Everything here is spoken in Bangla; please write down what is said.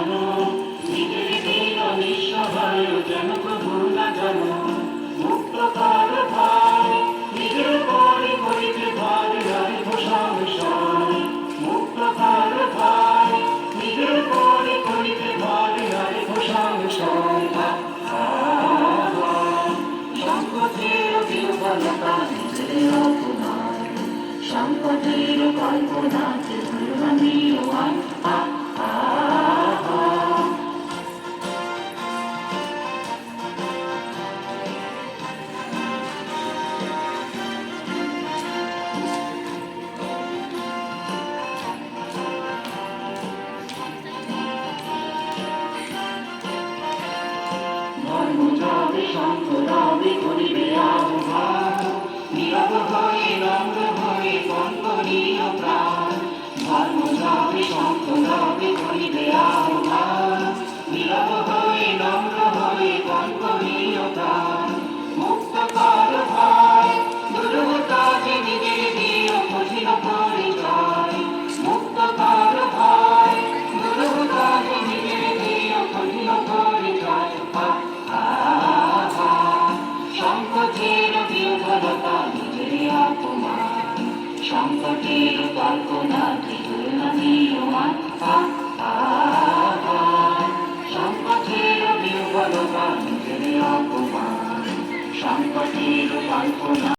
ঘন দিনের দিন নিঃসহায় যেন ভোলা যেন মুক্ত কর ভয় নিজের পরে করিতে ভার রাইব সংশয় মুক্ত কর ভয় নিজের পরে করিতে ভার নিজের সংকটের কল্পনা শঙ্খ দাবে করিবে আহ্বান নীরব হয়ে নম্র হয়ে কল্পনীয় প্রাণ ধর্ম যাবে শঙ্খ দাবে সংকটের কল্পনা সংকটের বিফলতা সংকটের কল্পনা